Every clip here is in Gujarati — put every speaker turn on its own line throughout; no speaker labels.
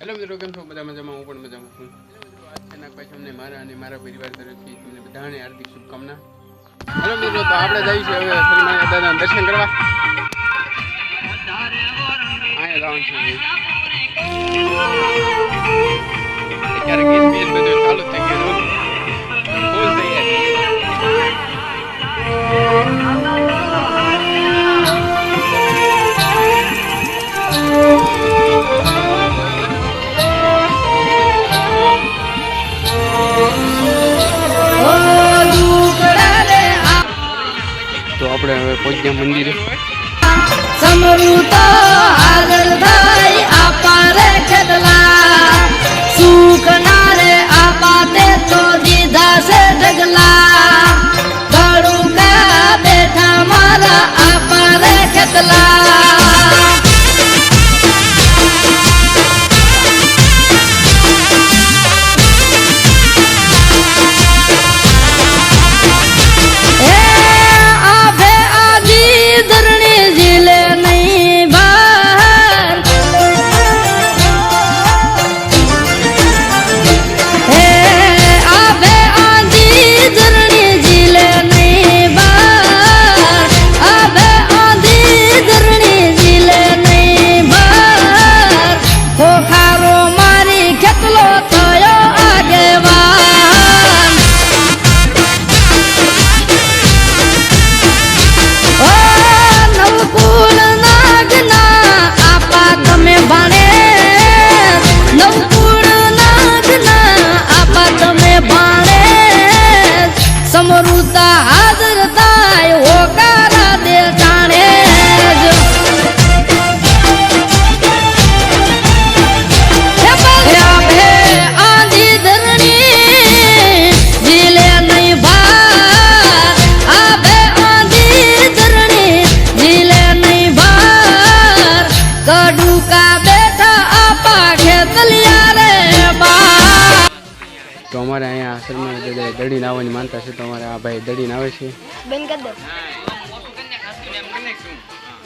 હેલો મિત્રો, કેમ છો? બધા મજામાં? હું પણ મજામાં છું. અચાનક પછી અમને મારા અને મારા પરિવાર તરફથી તમને બધાને હાર્દિક શુભકામના. હેલો મિત્રો, તો આપણે જઈએ છે હવે હનુમાન દાદાના દર્શન કરવા. અહીંયા જવાનું છે. બેસ બધું ચાલુ થઈ ગયું.
દીધા છે ઢગલા. ગળુકા બેઠા મારા આપા રે ખેડલા
તો અમારે અહીંયા આશ્રમમાં દડીને આવવાની માનતા છે તો અમારે આ ભાઈ દડીને આવે છે.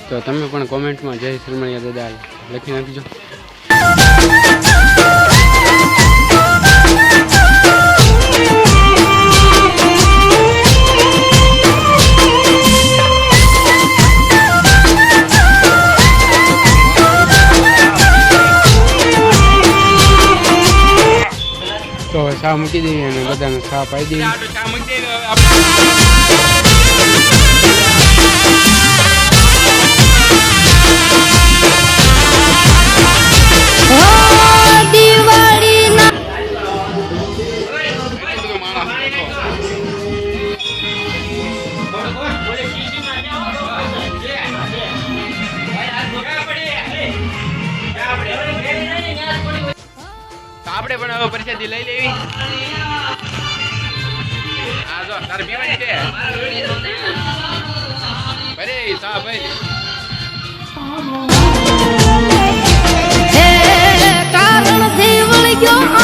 તો તમે પણ કોમેન્ટમાં જય શ્રીમણિયા દાદા લખી નાખજો. ચા મૂકી દઈએ અને બધાને ચા પાઈ દઈએ
ઓ
આપણે પણ હવે પરિસ્થિતિ લઈ લેવી. હા જો તારે પીવાની
હે કારણથી વળગ્યો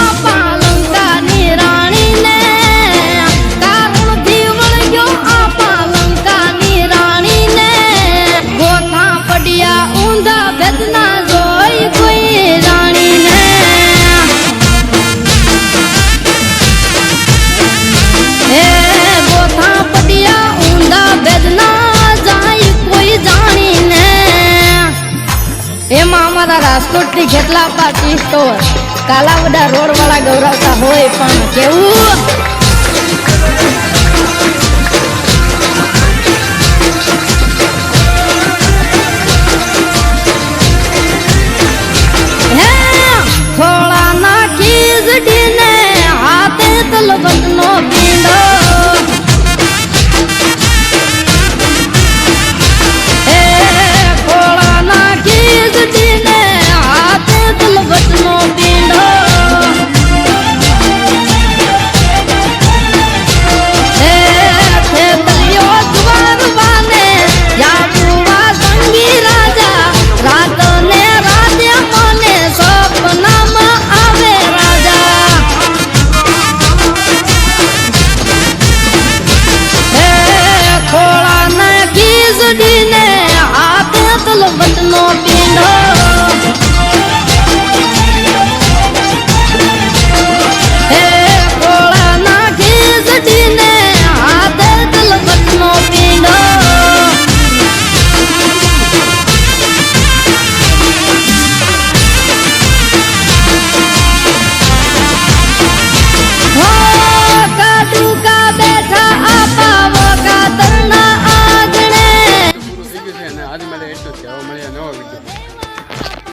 અમારા રાજકોટથી જેટલા પાર્ટી સ્ટોર રોડ વાળા ગૌરવતા હોય પણ કેવું?